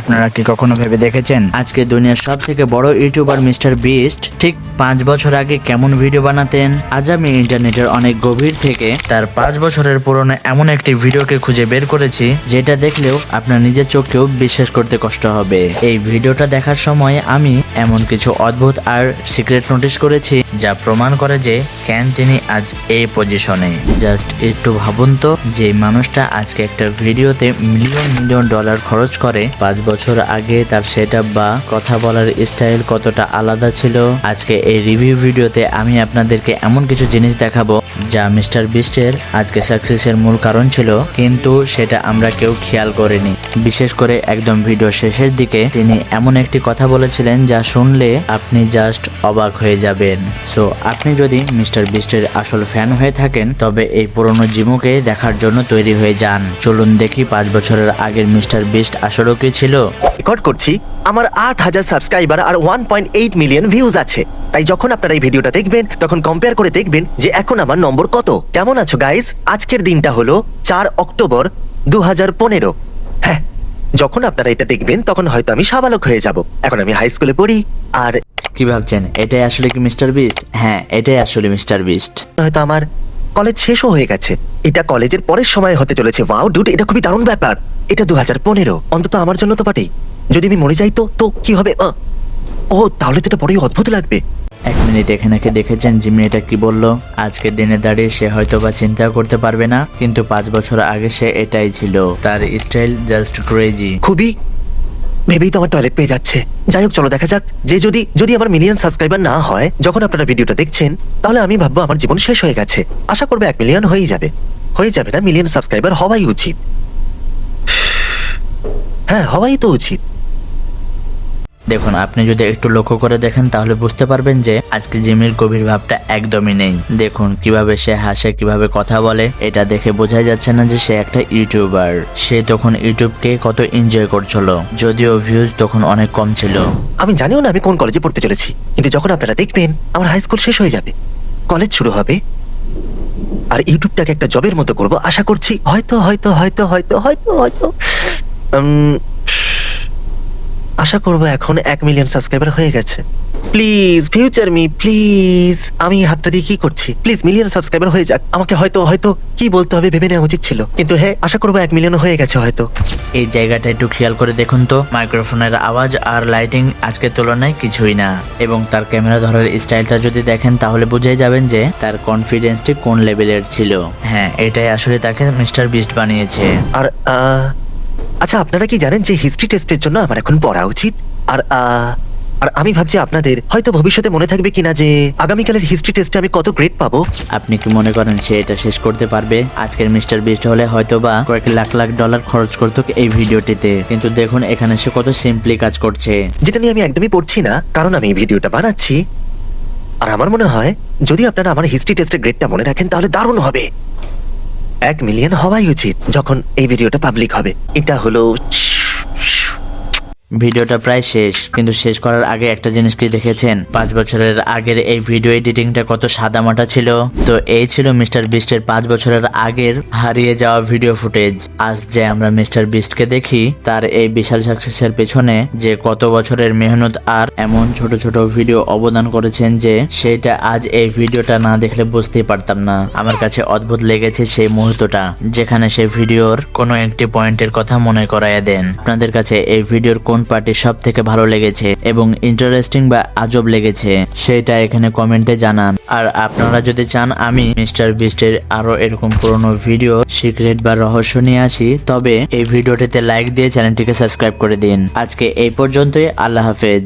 আপনারা কি কখনো ভেবে দেখেছেন? আজকে দুনিয়ার সব থেকে বড় ইউটিউবার মিস্টার বিস্ট ঠিক পাঁচ বছর আগে কেমন ভিডিও বানাতেন? আজ আমি ইন্টারনেটের অনেক গভীর থেকে তার পাঁচ বছরের পুরনো এমন একটি ভিডিওকে খুঁজে বের করেছি, যেটা দেখলেও আপনার নিজের চোখকেও বিশ্বাস করতে কষ্ট হবে। এই ভিডিওটা দেখার সময় আমি এমন কিছু অদ্ভুত আর সিক্রেট নোটিশ করেছি যা প্রমাণ করে যে কেন তিনি আজ এই পজিশনে জাস্ট একটু ভাবুন তো, যে মানুষটা আজকে একটা ভিডিওতে মিলিয়ন মিলিয়ন ডলার খরচ করে, পাঁচ বছর আগে তার সেট বা কথা বলার স্টাইল কতটা আলাদা ছিল। আজকে এই রিভিউ ভিডিওতে আমি আপনাদেরকে এমন কিছু জিনিস দেখাবো, যা মিস্টার বিস্টের আজকে সাকসেসের মূল কারণ ছিল, কিন্তু সেটা আমরা কেউ খেয়াল করিনি। বিশেষ করে একদম ভিডিও শেষের দিকে তিনি এমন একটি কথা বলেছিলেন যা শুনলে আপনি জাস্ট অবাক হয়ে যাবেন। সো আপনি যদি মিস্টার বিস্টের আসল ফ্যান হয়ে থাকেন, তবে এই পুরনো জিমুকে দেখার জন্য তৈরি হয়ে যান। চলুন দেখি পাঁচ বছরের আগের মিস্টার বিস্ট আসলে কি ছিল। রেকর্ড করছি, আমার আট হাজার সাবস্ক্রাইবার আর one point eight million views আছে। তাই যখন আপনারা এই ভিডিওটা দেখবেন, তখন কম্পেয়ার করে দেখবেন যে এখন আমার নম্বর কত। কেমন আছো গাইস আজকের দিনটা হলো চার অক্টোবর দু হাজার পনেরো। হ্যাঁ যখন আপনারা এটা দেখবেন, তখন হয়তো আমি সাবালক হয়ে যাব। এখন আমি হাই স্কুলে পড়ি, আর কি ভাবছেন? এটাই আসলে কি মিস্টার বিস্ট হ্যাঁ এটাই আসলে মিস্টার বিস্ট হয়তো আমার কলেজ শেষও হয়ে গেছে। এটা কলেজের পরের সময় হতে চলেছে। ওয়াও ডুড এটা খুবই দারুণ ব্যাপার। এটা দু হাজার পনেরো। অন্তত আমার জন্য তো বটেই। যদি আমি মরে যাই তো তো কি হবে? আহ! ও তাহলে তো এটা বড়ই অদ্ভুত লাগবে। এক মিনিট এখানে দেখেছেন? জিমি এটা কি বলল? আজকের দিনে দাঁড়িয়ে সে হয়তো বা চিন্তা করতে পারবে না কিন্তু পাঁচ বছর আগে সে এটাই ছিল। তার স্টাইল জাস্ট ক্রেজি খুবই ভেবেই তো আমার টয়লেট পেয়ে যাচ্ছে। যাই হোক, চলো দেখা যাক। যে যদি যদি আমার মিলিয়ন সাবস্ক্রাইবার না হয়, যখন আপনারা ভিডিওটা দেখছেন, তাহলে আমি ভাববো আমার জীবন শেষ হয়ে গেছে। আশা করব এক মিলিয়ন হয়েই যাবে। হয়ে যাবে না মিলিয়ন সাবস্ক্রাইবার হওয়াই উচিত। হ্যাঁ হওয়াই তো উচিত। দেখুন, আপনি যদি একটু লক্ষ্য করে দেখেন, তাহলে বুঝতে পারবেন যে আজকে জিমির গভীর ভাবটা একদমই নেই। দেখুন, কীভাবে সে হাসে, কীভাবে কথা বলে, এটা দেখে বোঝাই যাচ্ছে না যে সে একটা ইউটিউবার। সে তখন ইউটিউবকে কত এনজয় করছিল, যদিও ভিউজ তখন অনেক কম ছিল। আমি জানিও না আমি কোন কলেজে পড়তে চলেছি, কিন্তু যখন আপনারা দেখবেন, আমার হাই স্কুল শেষ হয়ে যাবে। কলেজ শুরু হবে। আর ইউটিউবটাকে একটা জবের মতো করব, আশা করছি হয়তো হয়তো হয়তো হয়তো হয়তো হয়তো। আশা করব এখন এক মিলিয়ন সাবস্ক্রাইবার হয়ে গেছে। প্লিজ ফিউচার মি প্লিজ আমি হাতটা দিয়ে কি করছি? প্লিজ মিলিয়ন সাবস্ক্রাইবার হয়ে যাক। আমাকে হয়তো হয়তো কি বলতে হবে ভেবে নেওয়া উচিত ছিল। কিন্তু হ্যাঁ আশা করব এক মিলিয়ন হয়ে গেছে হয়তো। এই জায়গাটা একটু খেয়াল করে দেখুন তো মাইক্রোফোনের আওয়াজ আর লাইটিং আজকের তুলনায় কিছুই না। এবং তার ক্যামেরা ধরার স্টাইলটা যদি দেখেন তাহলে বুঝেই যাবেন যে তার কনফিডেন্সটি কোন লেভেলের ছিল। হ্যাঁ এটাই আসলে তাকে মিস্টার বিস্ট বানিয়েছে। আর আহ, আচ্ছা আপনারা কি জানেন যে হিস্ট্রি টেস্টের জন্য আমার এখন পড়া উচিত? আর আহ, আর আমি ভাবছি আপনাদের হয়তো ভবিষ্যতে মনে থাকবে কিনা যে আগামীকালের হিস্ট্রি টেস্টে আমি কত গ্রেড পাবো? আপনি কি মনে করেন সে এটা শেষ করতে পারবে? আজকের মিস্টার বিস্ট হলে হয়তো বা কয়েক লাখ লাখ ডলার খরচ করতো এই ভিডিওটিতে। কিন্তু দেখুন এখানে সে কত সিম্পলি কাজ করছে। যেটা নিয়ে আমি একদমই পড়ছি না কারণ আমি এই ভিডিওটা বানাচ্ছি। আর আমার মনে হয় যদি আপনারা আমার হিস্ট্রি টেস্টের গ্রেডটা মনে রাখেন তাহলে দারুণ হবে। এক মিলিয়ন হওয়াই উচিত যখন এই ভিডিওটা পাবলিক হবে। এটা হলো ভিডিওটা প্রায় শেষ, কিন্তু শেষ করার আগে একটা জিনিস কি দেখেছেন? পাঁচ বছরের আগের এই ভিডিও এডিটিংটা কত সাদামাটা ছিল? তো এই ছিল মিস্টার বিস্টের পাঁচ বছরের আগের হারিয়ে যাওয়া ভিডিও ফুটেজ। আজ যে আমরা মিস্টার বিস্টকে দেখি, তার এই বিশাল সাকসেসের পেছনে যে কত বছরের মেহনত আর এমন ছোট ছোট ভিডিও অবদান করেছেন যে সেটা আজ এই ভিডিওটা না দেখলে বুঝতেই পারতাম না। আমার কাছে অদ্ভুত লেগেছে সেই মুহূর্তটা, যেখানে সে ভিডিওর কোনো একটি পয়েন্টের কথা মনে করাইয়া দেন। আপনাদের কাছে এই ভিডিওর কোন পার্টি সব থেকে ভালো লেগেছে এবং ইন্টারেস্টিং বা আজব লেগেছে, সেটা এখানে কমেন্টে জানান। আর আপনারা যদি চান আমি মিস্টার বিস্টের আরও এরকম পুরনো ভিডিও, সিক্রেট বা রহস্য নিয়ে আসি, তবে এই ভিডিওটিতে লাইক দিয়ে চ্যানেলটিকে সাবস্ক্রাইব করে দিন। আজকে এই পর্যন্তই, আল্লাহ হাফেজ।